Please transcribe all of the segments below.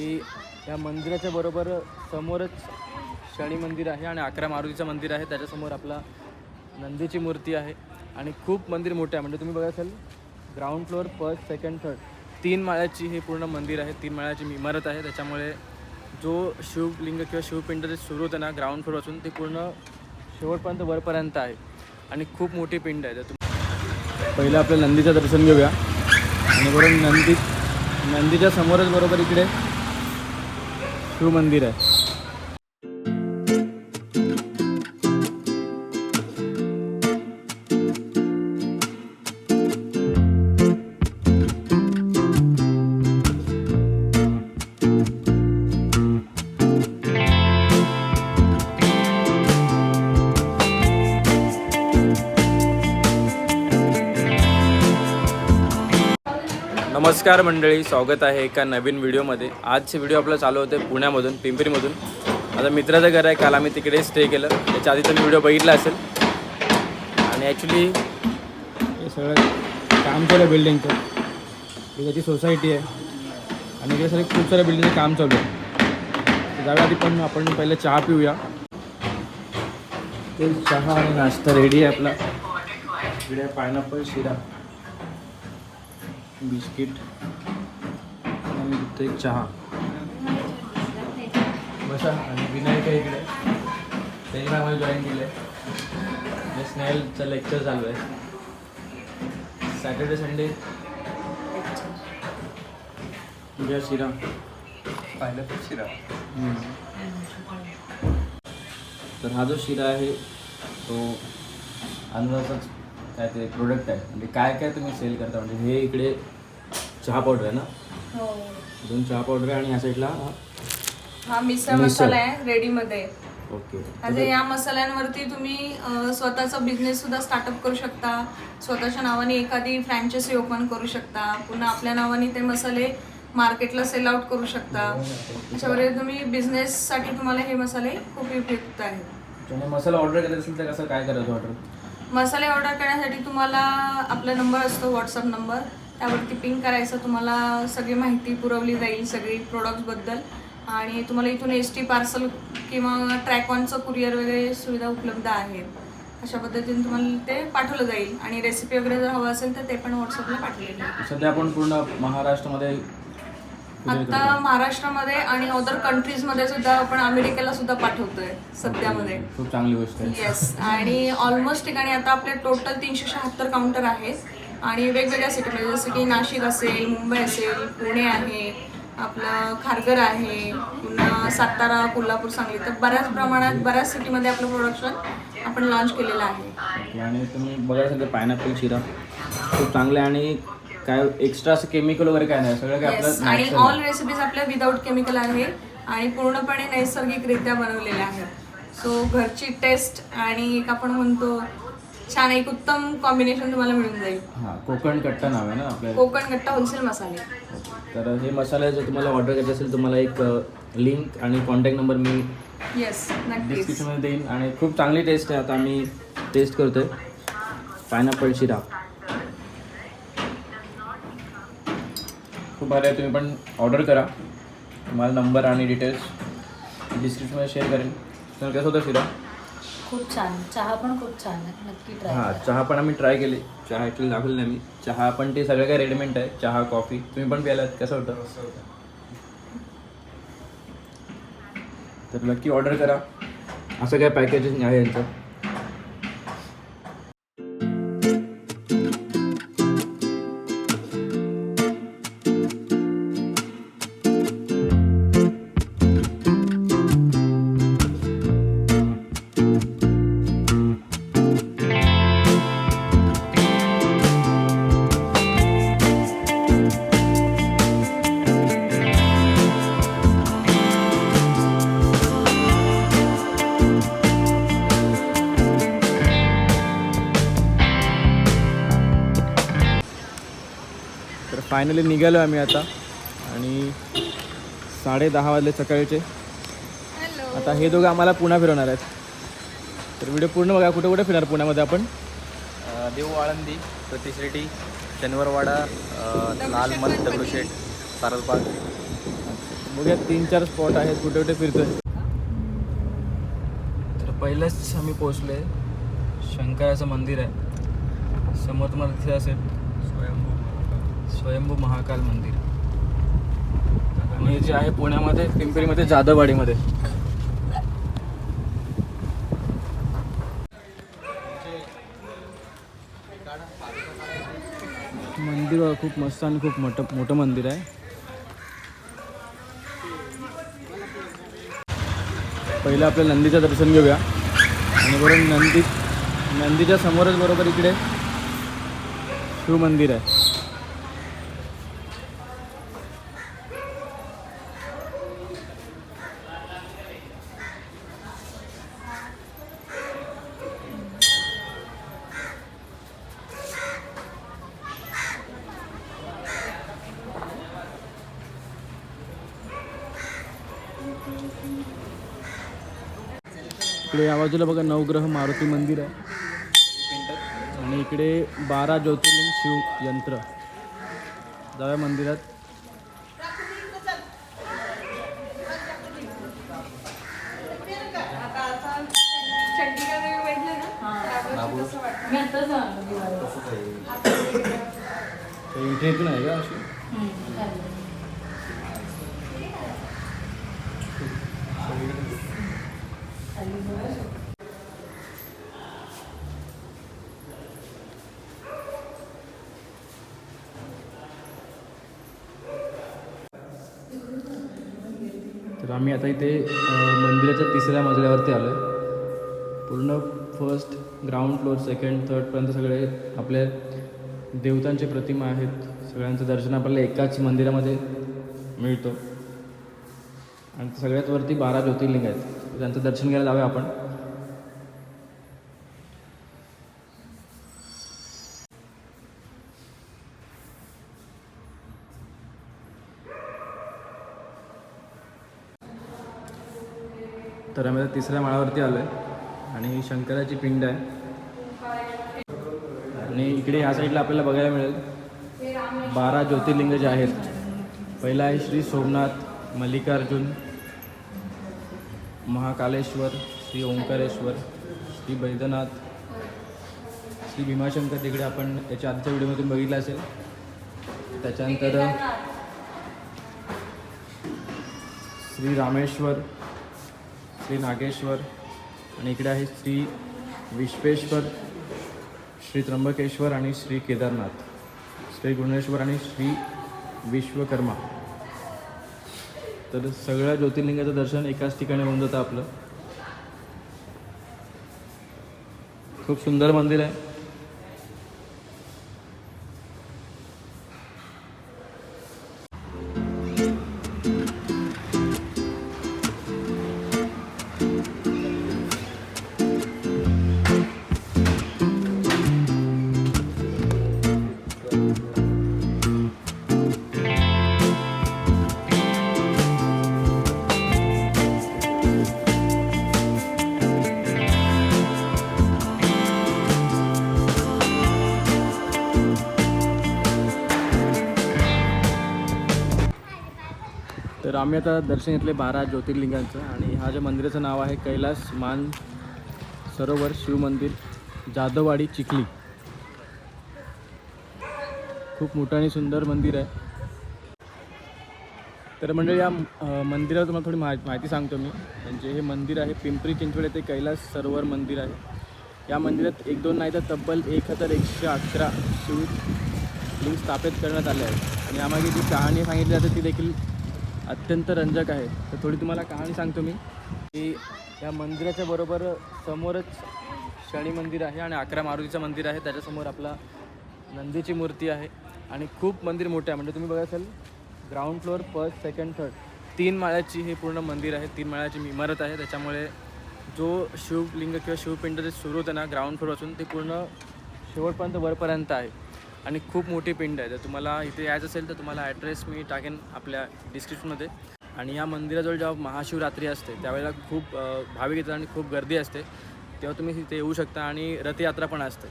की या मंदिराच्या बरोबर समोरच शनी मंदिर आहे आणि अकरा मारुतीचं मंदिर आहे. त्याच्यासमोर आपला नंदीची मूर्ती आहे आणि खूप मंदिर मोठे आहे. म्हणजे तुम्ही बघा असाल ground floor first second third तीन माळ्याची हे पूर्ण मंदिर आहे. तीन माळ्याची इमारत आहे. त्याच्यामुळे जो शिवलिंग किंवा शिवपिंड जे सुरू होतं ना ग्राउंड फ्लोअरपासून ते पूर्ण शेवटपर्यंत वरपर्यंत आहे. आणि खूप मोठी पिंड आहे. तर तुम्ही पहिलं आपल्या नंदीचं दर्शन घेऊया. आणि बरोबर नंदी नंदीच्या समोरच बरोबर इकडे शिव मंदिर आहे. नमस्कार मंडळी स्वागत आहे एका नवीन व्हिडिओमध्ये. आजचे व्हिडिओ आपला चालू होते पुण्यामधून पिंपरीमधून. आता मित्राचं घर आहे काल आम्ही तिकडे स्टे केलं. त्याच्या आधी तुम्ही व्हिडिओ बघितला असेल. आणि ॲक्च्युली हे सगळं काम चालू आहे बिल्डिंगचं ही त्याची सोसायटी आहे. आणि हे सगळे खूप साऱ्या बिल्डिंगचं काम चालू आहे. जाव्या आधी पण आपण पहिलं चहा पिऊया. ते चहा आणि नाश्ता रेडी आहे आपला. इकडे पायनॅपल शिरा. बिस्किट आणि इथं एक चहा. बसा आणि विनायक आहे इकडे. त्यांनी आम्हाला जॉईन केलं आहे स्नेहलचं लेक्चर चालू आहे. सॅटर्डे संडे तुझ्या शिरा पाहिलं? तर शिरा. तर हा जो शिरा आहे तो अनुराचाच काय ते प्रोडक्ट आहे. म्हणजे काय काय तुम्ही सेल करता? म्हणजे हे इकडे चहा पावडर आहे ना? हो. दोन चहा पावडर आहे आणि ह्या साईडला हा मिसळ मिसळ. मसाला आहे रेडीमध्ये ओके. म्हणजे या मसाल्यांवरती तुम्ही अं, स्वतःचा बिझनेस सुद्धा स्टार्टअप करू शकता. स्वतःच्या नावाने एखादी फ्रँचायसी ओपन करू शकता. पुन्हा आपल्या नावाने ते मसाले मार्केटला सेल आउट करू शकता. अशाप्रकारे तुम्ही बिझनेससाठी तुम्हाला हे मसाले खूप उपयुक्त आहेत. मसाला ऑर्डर करायचा असेल तर कसं काय करायचं ऑर्डर मसाले ऑर्डर करण्यासाठी तुम्हाला आपला नंबर असतो व्हॉट्सअप नंबर त्यावरती पिंक करायचं तुम्हाला सगळी माहिती पुरवली जाईल सगळी प्रोडक्ट्सबद्दल आणि तुम्हाला इथून एस टी पार्सल किंवा ट्रॅकॉनचं कुरिअर वगैरे सुविधा उपलब्ध आहेत. अशा पद्धतीने तुम्हाला ते पाठवलं जाईल. आणि रेसिपी वगैरे जर हवं असेल तर ते पण व्हॉट्सअपला पाठवले जाईल सध्या आपण पूर्ण महाराष्ट्रामध्ये आता महाराष्ट्रामध्ये आणि अदर कंट्रीजमध्ये सुद्धा आपण अमेरिकेला सुद्धा पाठवतोय सध्यामध्ये. खूप चांगली गोष्ट आहे. येस आणि ऑलमोस्ट ठिकाणी आता आपले टोटल तीनशे शहात्तर काउंटर आहेत. आणि वेगवेगळ्या सिटीमध्ये जसं की नाशिक असेल मुंबई असेल पुणे आहे आपलं खारघर आहे पुन्हा सातारा कोल्हापूर सांगली. तर बऱ्याच प्रमाणात बऱ्याच सिटीमध्ये आपलं प्रोडक्शन आपण लॉन्च केलेलं आहे. आणि तुम्ही असेल तर पायनॅपल शिरा खूप चांगले आणि काय एक्स्ट्रा असं केमिकल वगैरे काय नाही सगळं काय आपलं आणि natural ऑल रेसिपीज आपल्या विदाऊट केमिकल आहे आणि पूर्णपणे नैसर्गिकरित्या बनवलेल्या आहेत. सो घरची टेस्ट आणि एक आपण म्हणतो छान एक उत्तम कॉम्बिनेशन तुम्हाला मिळून जाईल. हां कोकण कट्टा नाव आहे ना आपल्या कोकण गट्टा होलसेल मसाले. तर हे मसाले जर तुम्हाला ऑर्डर करायचे असेल तुम्हाला एक लिंक आणि कॉन्टॅक्ट नंबर मी येस नक्कीच. डिस्क्रिप्शनमध्ये देईन. आणि खूप चांगली टेस्ट आहे आता आम्ही टेस्ट करतोय. पायनॅपल शिरा. आहे तुम्ही पण ऑर्डर करा. तुम्हाला नंबर आणि डिटेल्स डिस्क्रिप्शनमध्ये शेअर करेन. तर कसं होतं शिरा? खूप छान. चहा पण खूप छान आहे. नक्की ट्राय हां चहा पण आम्ही ट्राय केली. चहा ॲक्च्युली दाखवली नाही मी. चहा पण ते सगळं काय रेडीमेड आहे. चहा कॉफी तुम्ही पण प्यायलात कसं होतं? तर नक्की ऑर्डर करा. असं काय पॅकेजिंग आहे यांचं फायनली निघालो आम्ही आता. आणि साडे दहा वाजले सकाळचे. आता हे दोघं आम्हाला पुन्हा फिरवणार आहेत. तर व्हिडिओ पूर्ण बघा कुठे कुठे फिरणार पुण्यामध्ये आपण? देऊ आळंदी प्रतिश्रेटी शनिवारवाडा लालमल दगडूशेठ सारसबाग बघूया तीन चार स्पॉट आहेत कुठे कुठे फिरतोय. तर पहिलंच आम्ही पोचलो आहे शंकराचं मंदिर आहे. समोर तुम्हाला तिथे असेल. स्वयंभू स्वयंभू महाकाल मंदिर. आणि जे आहे पुण्यामध्ये पिंपरीमध्ये जाधववाडीमध्ये. मंदिर खूप मस्त आणि खूप मोठं मोठं मंदिर आहे. पहिलं आपल्या नंदीचं दर्शन घेऊया. आणि बरोबर नंदी नंदीच्या समोरच बरोबर इकडे शिवमंदिर आहे. इकडे या बाजूला बघा नवग्रह मारुती मंदिर आहे. आणि इकडे बारा ज्योतिर्लिंग शिव यंत्र. जाऊया मंदिरात. इथे इथून आहे का अशी तर आम्ही आता इथे मंदिराच्या तिसऱ्या मजल्यावरती आलो आहे पूर्ण फर्स्ट ग्राउंड फ्लोअर सेकंड थर्डपर्यंत सगळे आपल्या देवतांचे प्रतिमा आहेत. सगळ्यांचं दर्शन आपल्याला एकाच मंदिरामध्ये मिळतो. आणि सगळ्यात वरती बारा ज्योतिर्लिंग आहेत. त्यांचं दर्शन घ्यायला जाऊया आपण. तर आम्ही आता तिसऱ्या माळावरती आलो आहे आणि ही शंकराची पिंड आहे. आणि इकडे ह्या साईडला आपल्याला बघायला मिळेल. बारा ज्योतिर्लिंग जे आहेत. पहिला आहे श्री सोमनाथ मल्लिकार्जुन महाकालेश्वर श्री ओंकारेश्वर श्री बैद्यनाथ श्री भीमाशंकर तिकडे आपण याच्या आधीच्या व्हिडिओमधून बघितलं असेल. त्याच्यानंतर श्री रामेश्वर श्री नागेश्वर आणि इकडे आहे श्री विश्वेश्वर श्री त्र्यंबकेश्वर आणि श्री केदारनाथ. श्री गुणेश्वर आणि श्री विश्वकर्मा. तर सगळ्या ज्योतिर्लिंगाचं दर्शन एकाच ठिकाणी होऊन जातं आपलं. खूप सुंदर मंदिर आहे. तर आम्ही आता दर्शन घेतले बारा ज्योतिर्लिंगांचं आणि हा ज्या मंदिराचं नाव आहे कैलास मान सरोवर शिव मंदिर जाधववाडी चिखली. खूप मोठं आणि सुंदर मंदिर आहे. तर मंडळी या मंदिरावर तुम्हाला थोडी मा माहिती सांगतो मी. म्हणजे हे मंदिर आहे पिंपरी चिंचवड येथे कैलास सरोवर मंदिर आहे. या मंदिरात एक दोन नाही तर तब्बल एक हजार एकशे अकरा शिवलिंग स्थापित करण्यात आले आहेत. आणि यामागे जी कहाणी सांगितली जाते ती देखील अत्यंत रंजक आहे. तर थोडी तुम्हाला कहाणी सांगतो मी. की या मंदिराच्या बरोबर समोरच शनी मंदिर आहे आणि अकरा मारुतीचं मंदिर आहे. त्याच्यासमोर आपला नंदीची मूर्ती आहे आणि खूप मंदिर मोठं आहे. म्हणजे तुम्ही बघा असाल ground floor first second third तीन माळ्याची हे पूर्ण मंदिर आहे. तीन माळ्याची इमारत आहे. त्याच्यामुळे जो शिवलिंग किंवा शिवपिंड जे सुरू होतं ना ग्राउंड फ्लोअरपासून ते पूर्ण शेवटपर्यंत वरपर्यंत आहे. आणि खूप मोठी पिंड आहे. जर तुम्हाला इथे यायचं असेल तर तुम्हाला ॲड्रेस मी टाकेन आपल्या डिस्क्रिप्शनमध्ये आणि या मंदिराजवळ जेव्हा महाशिवरात्री असते त्यावेळेला खूप भाविक येतात आणि खूप गर्दी असते. तेव्हा तुम्ही तिथे येऊ शकता आणि रथयात्रा पण असते.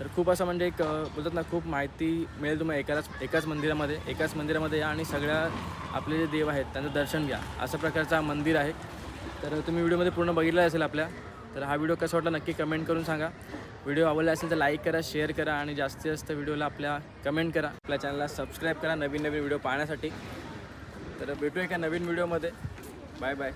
तर खूप असं म्हणजे एक बोलतात ना खूप माहिती मिळेल तुम्हाला एकाच एकाच मंदिरामध्ये एकाच मंदिरामध्ये या आणि सगळ्या आपले जे देव आहेत त्यांचं दर्शन घ्या. अशा प्रकारचं हा मंदिर आहे. तर तुम्ही व्हिडिओमध्ये पूर्ण बघितला असेल आपल्या तर हा व्हिडिओ कसा वाटला नक्की कमेंट करून सांगा. व्हिडिओ आवडला असेल तर लाईक करा शेअर करा आणि जास्तीत जास्त व्हिडिओला आपल्या कमेंट करा. आपल्या चॅनलला सबस्क्राईब करा नवीन नवीन व्हिडिओ पाहण्यासाठी. तर भेटूया एका नवीन व्हिडिओमध्ये. Bye bye.